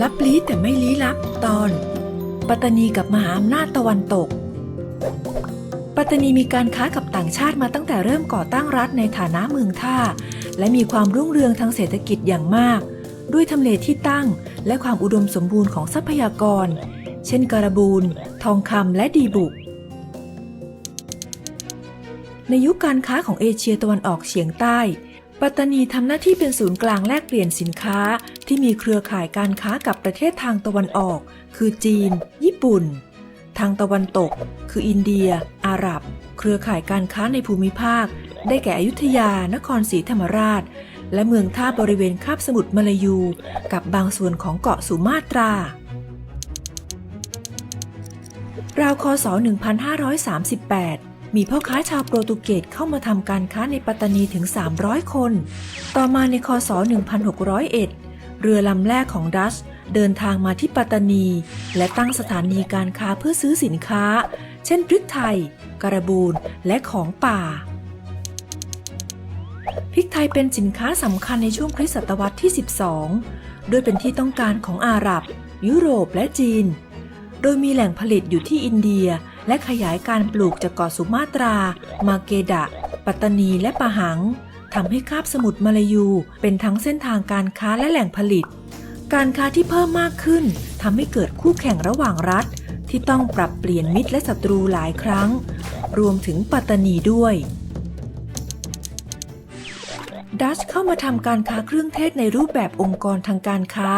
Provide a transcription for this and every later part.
ลับลี้แต่ไม่ลี้ลับตอน ปัตตานีกับมหาอำนาจตะวันตก ปัตตานีมีการค้ากับต่างชาติมาตั้งแต่เริ่มก่อตั้งรัฐในฐานะเมืองท่า และมีความรุ่งเรืองทางเศรษฐกิจอย่างมาก ด้วยทำเลที่ตั้งและความอุดมสมบูรณ์ของทรัพยากร เช่นการบูลทองคำและดีบุก ในยุคการค้าของเอเชียตะวันออกเฉียงใต้ ปัตตานีทำหน้าที่เป็นศูนย์กลางแลกเปลี่ยนสินค้า ที่มีเครือข่ายการค้ากับประเทศทางตะวันออก คือจีน ญี่ปุ่น ทางตะวันตก คืออินเดีย อาหรับ เครือข่ายการค้าในภูมิภาค ได้แก่อยุธยา นครศรีธรรมราช และเมืองท่าบริเวณคาบสมุทรมาลายู กับบางส่วนของเกาะสุมาตราราวคศ 1538 มีพ่อค้าชาวโปรตุเกสเข้ามาทำการค้าในปัตตานีถึง 300 คน ต่อมาในคศ 1601 เรือลำแรกของดัชเดินทางมาที่ปัตตานี และตั้งสถานีการค้าเพื่อซื้อสินค้า เช่นพริกไทยการบูนและของป่า พริกไทยเป็นสินค้าสำคัญในช่วงคริสตศตวรรษที่ 12โดยเป็นที่ต้องการของอาหรับ ยุโรปและจีน โดยมีแหล่งผลิตอยู่ที่อินเดีย และขยายการปลูกจากเกาะสุมาตรา มาเกดะ ปัตตานีและปะหังทำให้คาบสมุทรมาลายูเป็นทั้งเส้นทางการค้าและแหล่งผลิต การค้าที่เพิ่มมากขึ้นทำให้เกิดคู่แข่งระหว่างรัฐ ที่ต้องปรับเปลี่ยนมิตรและศัตรูหลายครั้ง รวมถึงปัตตานีด้วย ดัชเข้ามาทำการค้าเครื่องเทศในรูปแบบองค์กรทางการค้า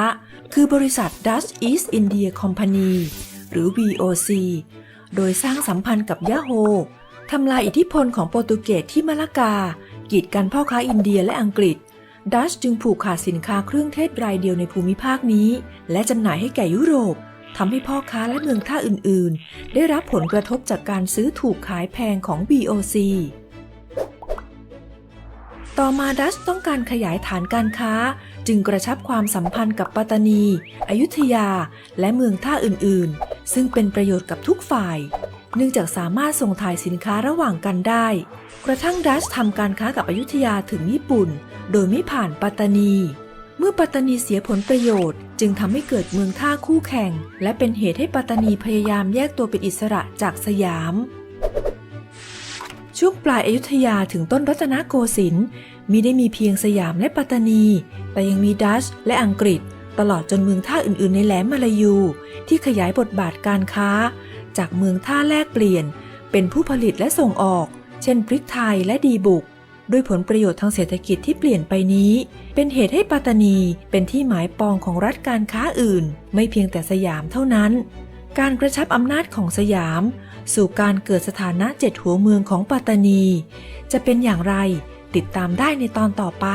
คือบริษัท Dutch East India Company หรือ VOC โดยสร้างสัมพันธ์กับยาโฮทำลายอิทธิพลของโปรตุเกสที่มะละกา กีดกันพ่อค้าอินเดียและอังกฤษ ดัชจึงผูกขาดสินค้าเครื่องเทศรายเดียวในภูมิภาคนี้ และจำหน่ายให้แก่ยุโรปทำให้พ่อค้าและเมืองท่าอื่น ๆ ได้รับผลกระทบจากการซื้อถูกขายแพงของ VOC ต่อมาดัชต้องการขยายฐานการค้า จึงกระชับความสัมพันธ์กับปัตตานี อยุธยา และเมืองท่าอื่น ๆ ซึ่งเป็นประโยชน์กับทุกฝ่าย เนื่องจากสามารถส่งถ่ายสินค้าระหว่างกันได้ กระทั่งดัชทำการค้ากับอยุธยาถึงญี่ปุ่น โดยไม่ผ่านปัตตานี เมื่อปัตตานีเสียผลประโยชน์ จึงทำให้เกิดเมืองท่าคู่แข่ง และเป็นเหตุให้ปัตตานีพยายามแยกตัวเป็นอิสระจากสยาม ช่วงปลายอายุทยาถึงต้นรัตนโกสินทร์มีได้มีเพียงสยามและปัตตานี แต่ยังมีดัชและอังกฤษ ตลอดจนเมืองท่าอื่นๆในแหลมมาลายูที่ขยายบทบาทการค้า จากเมืองท่าแลกเปลี่ยน เป็นผู้ผลิตและส่งออก เช่นพริกไทยและดีบุก ด้วยผลประโยชน์ทางเศรษฐกิจที่เปลี่ยนไปนี้ เป็นเหตุให้ปัตตานีเป็นที่หมายปองของรัฐการค้าอื่น ไม่เพียงแต่สยามเท่านั้น การกระชับอำนาจของสยาม สู่การเกิดสถานะเจ็ดหัวเมืองของปัตตานี จะเป็นอย่างไรติดตามได้ในตอนต่อไป